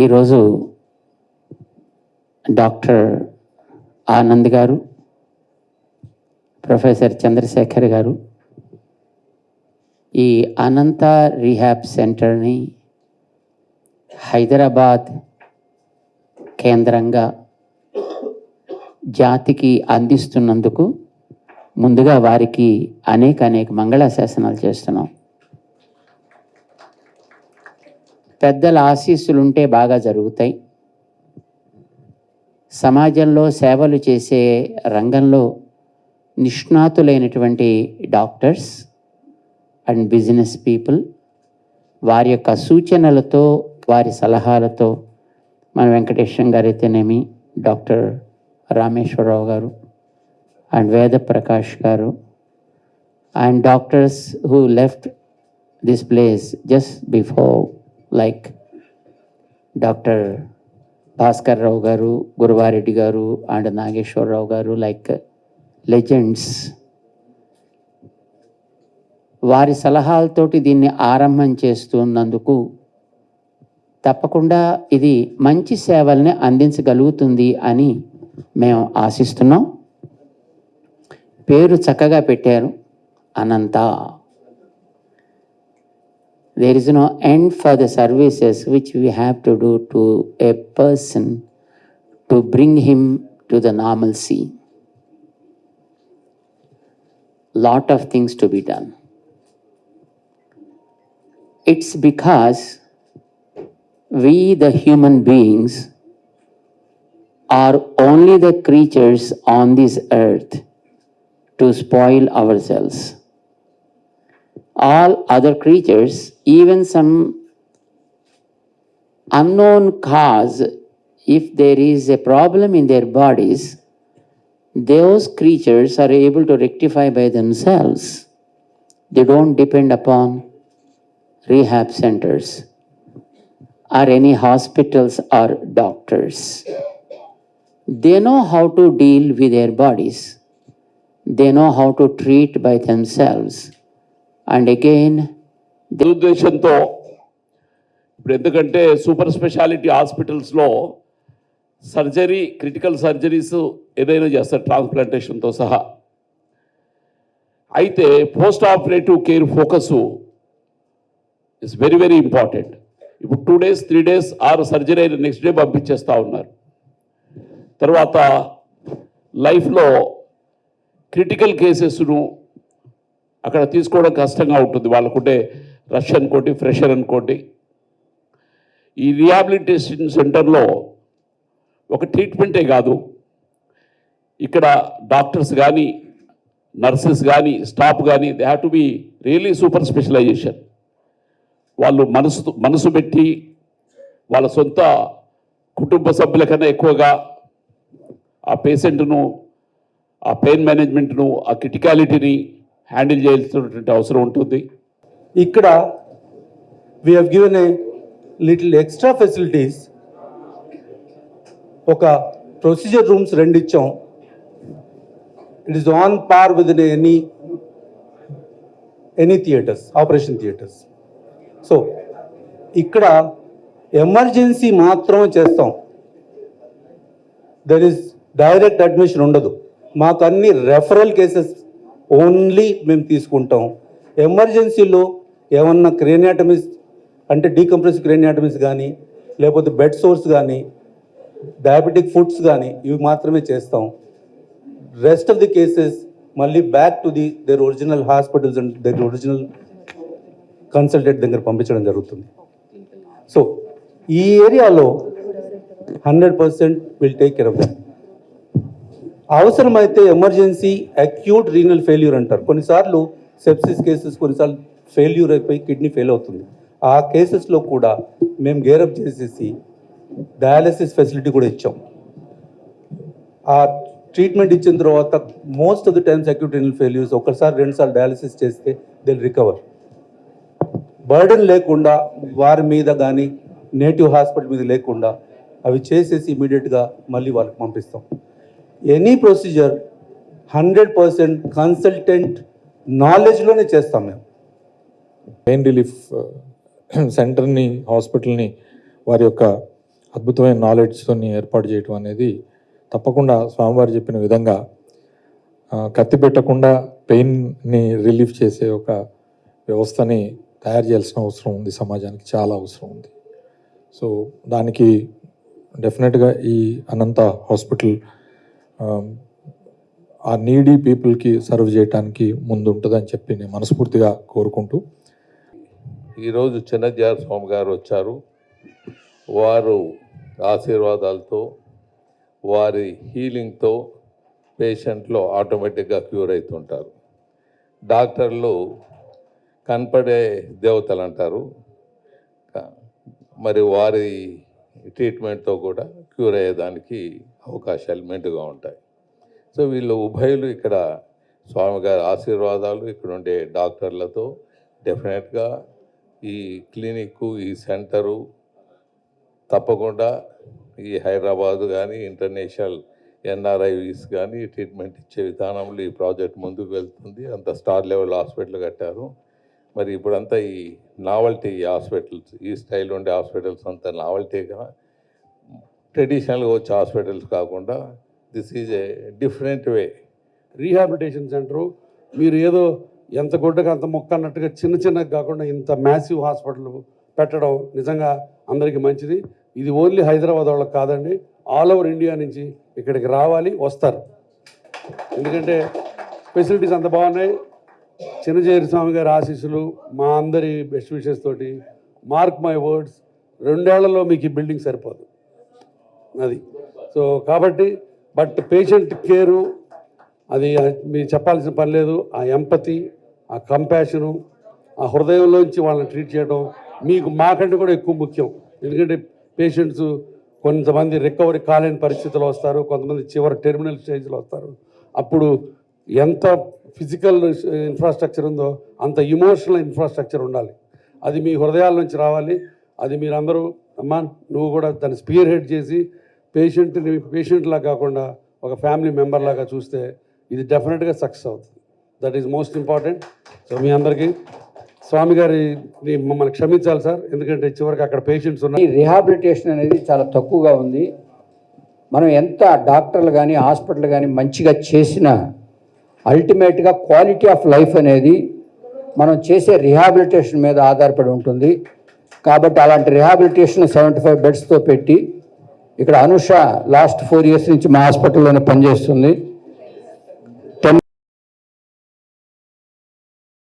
ఈరోజు డాక్టర్ ఆనంద్ గారు ప్రొఫెసర్ చంద్రశేఖర్ గారు ఈ అనంత రీహాబ్ సెంటర్ని హైదరాబాద్ కేంద్రంగా జాతికి అందిస్తున్నందుకు ముందుగా వారికి అనేక అనేక మంగళాశాసనాలు చేస్తున్నాం. పెద్దల ఆశీస్సులుంటే బాగా జరుగుతాయి. సమాజంలో సేవలు చేసే రంగంలో నిష్ణాతులైనటువంటి డాక్టర్స్ అండ్ బిజినెస్ పీపుల్ వారి యొక్క సూచనలతో వారి సలహాలతో మన వెంకటేశ్వరం గారు అయితేనేమి డాక్టర్ రామేశ్వరరావు గారు అండ్ వేద ప్రకాష్ గారు and doctors who left this place just before like doctor Bhaskar Rao గారు గురువారెడ్డి గారు అండ్ నాగేశ్వరరావు గారు లైక్ లెజెండ్స్. వారి సలహాలతోటి దీన్ని ఆరంభం చేస్తున్నందుకు తప్పకుండా ఇది మంచి సేవల్ని అందించగలుగుతుంది అని మేము ఆశిస్తున్నాం. పేరు చక్కగా పెట్టారు Ananta. There is no end for the services which we have to do to a person to bring him to the normalcy. Lot of things to be done. It's because we, the human beings, are only the creatures on this earth to spoil ourselves all other creatures, even some unknown cause, if there is a problem in their bodies, those creatures are able to rectify by themselves. They don't depend upon rehab centers or any hospitals or doctors. They know how to deal with their bodies. They know how to treat by themselves. And again దురుద్దేశంతో ఇప్పుడు ఎందుకంటే super speciality హాస్పిటల్స్లో surgery critical surgeries ఏదైనా చేస్తారు ట్రాన్స్ప్లాంటేషన్తో సహా. అయితే post operative care focus is very very important ఇప్పుడు టూ డేస్ త్రీ డేస్ ఆరు సర్జరీ అయిన నెక్స్ట్ డే పంపించేస్తూ ఉన్నారు. తర్వాత లైఫ్లో క్రిటికల్ కేసెస్ను అక్కడ తీసుకోవడం కష్టంగా ఉంటుంది. వాళ్ళకుంటే రష్ అనుకోండి ఫ్రెషర్ అనుకోండి ఈ రిహాబిలిటేషన్ సెంటర్లో ఒక ట్రీట్మెంటే కాదు. ఇక్కడ డాక్టర్స్ కానీ నర్సెస్ కానీ స్టాఫ్ కానీ they have to be really super specialization. వాళ్ళు మనసు మనసు పెట్టి వాళ్ళ సొంత కుటుంబ సభ్యుల కన్నా ఎక్కువగా ఆ పేషెంట్ను ఆ పెయిన్ మేనేజ్మెంట్ను ఆ క్రిటికాలిటీని హ్యాండిల్ చేయాల్సినటువంటి అవసరం ఉంటుంది. ఇక్కడ we have given a little extra facilities ఒక ప్రొసీజర్ రూమ్స్ రెండు ఇచ్చాం. It is on par with any any theatres operation theatres so ఇక్కడ ఎమర్జెన్సీ మాత్రమే చేస్తాం. దర్ ఇస్ డైరెక్ట్ అడ్మిషన్ ఉండదు. మాకు అన్ని రెఫరల్ కేసెస్ ఓన్లీ మేము తీసుకుంటాం. ఎమర్జెన్సీలో ఏమన్నా క్రేనియాటమిస్ అంటే డీకంప్రెస్ క్రేనియాటమిస్ కానీ లేకపోతే బెడ్ సోర్స్ కానీ డయాబెటిక్ ఫుడ్స్ కానీ ఇవి మాత్రమే చేస్తాం. రెస్ట్ ఆఫ్ ది కేసెస్ మళ్ళీ back to the their original hospitals and their original consultant దగ్గర పంపించడం జరుగుతుంది. సో ఈ ఏరియాలో hundred percent will take care of that అవసరమైతే ఎమర్జెన్సీ అక్యూట్ రీనల్ ఫెయిల్యూర్ అంటారు. కొన్నిసార్లు సెప్సిస్ కేసెస్ కొన్నిసార్లు ఫెయిల్యూర్ అయిపోయి కిడ్నీ ఫెయిల్ అవుతుంది. ఆ కేసెస్లో కూడా మేము గేరప్ చేసేసి డయాలసిస్ ఫెసిలిటీ కూడా ఇచ్చాం. ఆ ట్రీట్మెంట్ ఇచ్చిన తర్వాత most of the times acute renal failures ఒకసారి రెండుసార్లు డయాలసిస్ చేస్తే దే రికవర్. బర్డన్ లేకుండా వారి మీద కానీ నేటివ్ హాస్పిటల్ మీద లేకుండా అవి చేసేసి ఇమీడియట్గా మళ్ళీ వాళ్ళకి పంపిస్తాం. Any procedure hundred percent consultant నాలెడ్జ్లోనే చేస్తాం మేము. పెయిన్ రిలీఫ్ సెంటర్ని హాస్పిటల్ని వారి యొక్క అద్భుతమైన నాలెడ్జ్తో ఏర్పాటు చేయటం అనేది తప్పకుండా స్వామివారు చెప్పిన విధంగా కత్తి పెట్టకుండా పెయిన్ని రిలీఫ్ చేసే ఒక వ్యవస్థని తయారు చేయాల్సిన అవసరం ఉంది సమాజానికి చాలా అవసరం ఉంది. సో దానికి డెఫినెట్గా ఈ అనంత హాస్పిటల్ ఆ, నీడీ పీపుల్కి సర్వ్ చేయడానికి ముందుంటుందని చెప్పి నేను మనస్ఫూర్తిగా కోరుకుంటూ. ఈరోజు చిన్నజార స్వామి గారు వచ్చారు. వారు ఆశీర్వాదాలతో వారి హీలింగ్తో పేషెంట్లో ఆటోమేటిక్గా క్యూర్ అవుతుంటారు డాక్టర్లు కనపడే దేవతలు అంటారు. మరి వారి ట్రీట్మెంట్తో కూడా క్యూర్ అయ్యేదానికి అవకాశాలు మెండుగా ఉంటాయి. సో వీళ్ళు ఉభయులు ఇక్కడ స్వామిగారి ఆశీర్వాదాలు ఇక్కడ ఉండే డాక్టర్లతో డెఫినెట్గా ఈ క్లినిక్ ఈ సెంటరు తప్పకుండా ఈ హైదరాబాదు కానీ ఇంటర్నేషనల్ ఎన్ఆర్ఐవిస్ కానీ ట్రీట్మెంట్ ఇచ్చే విధానంలో ఈ ప్రాజెక్ట్ ముందుకు వెళ్తుంది. అంత స్టార్ లెవెల్ హాస్పిటల్ కట్టారు. మరి ఇప్పుడంతా ఈ నావల్టీ హాస్పిటల్స్ ఈ స్టైల్ ఉండే హాస్పిటల్స్ అంతా నావల్టీగా ట్రెడిషనల్గా వచ్చే హాస్పిటల్స్ కాకుండా this is a different way. Rehabilitation centre మీరు ఏదో ఎంత గుడ్డగా అంత మొక్క అన్నట్టుగా చిన్న చిన్నగా కాకుండా ఇంత మ్యాసివ్ హాస్పిటల్ పెట్టడం నిజంగా అందరికీ మంచిది. ఇది ఓన్లీ హైదరాబాద్ వాళ్ళకి కాదండి ఆల్ ఓవర్ ఇండియా నుంచి ఇక్కడికి రావాలి వస్తారు. ఎందుకంటే ఫెసిలిటీస్ అంత బాగున్నాయి. చిన్నచేరి స్వామి గారి ఆశీస్సులు మా అందరి బెస్ట్ విషెస్ తోటి మార్క్ మై వర్డ్స్ రెండేళ్ళలో మీకు ఈ బిల్డింగ్ సరిపోదు. అది. సో కాబట్టి బట్ పేషెంట్ కేరు అది మీరు చెప్పాల్సిన పని లేదు. ఆ ఎంపతి ఆ కంపాషను ఆ హృదయంలోంచి వాళ్ళని ట్రీట్ చేయడం మీకు మాకంటే కూడా ఎక్కువ ముఖ్యం. ఎందుకంటే పేషెంట్స్ కొంతమంది రికవరీ కాలేని పరిస్థితులు వస్తారు కొంతమంది చివరి టెర్మినల్ స్టేజ్లో వస్తారు. అప్పుడు ఎంత ఫిజికల్ ఇన్ఫ్రాస్ట్రక్చర్ ఉందో అంత ఇమోషనల్ ఇన్ఫ్రాస్ట్రక్చర్ ఉండాలి. అది మీ హృదయాల నుంచి రావాలి. అది మీరందరూ అమ్మా నువ్వు కూడా దాన్ని స్పీర్ హెడ్ చేసి పేషెంట్ని పేషెంట్లా కాకుండా ఒక ఫ్యామిలీ మెంబర్ లాగా చూస్తే ఇది డెఫినెట్గా సక్సెస్ అవుతుంది. That is most important. So మీ అందరికీ స్వామి గారిని మమ్మల్ని క్షమించాలి సార్. ఎందుకంటే చివరికి అక్కడ పేషెంట్స్ ఉన్నాయి రిహాబిలిటేషన్ అనేది చాలా తక్కువగా ఉంది. మనం ఎంత డాక్టర్లు కానీ హాస్పిటల్ కానీ మంచిగా చేసినా అల్టిమేట్గా క్వాలిటీ ఆఫ్ లైఫ్ అనేది మనం చేసే రిహాబిలిటేషన్ మీద ఆధారపడి ఉంటుంది. కాబట్టి అలాంటి రిహాబిలిటేషన్ సెవెంటీ ఫైవ్ బెడ్స్తో పెట్టి ఇక్కడ అనుష లాస్ట్ ఫోర్ ఇయర్స్ నుంచి మా హాస్పిటల్లోనే పనిచేస్తుంది.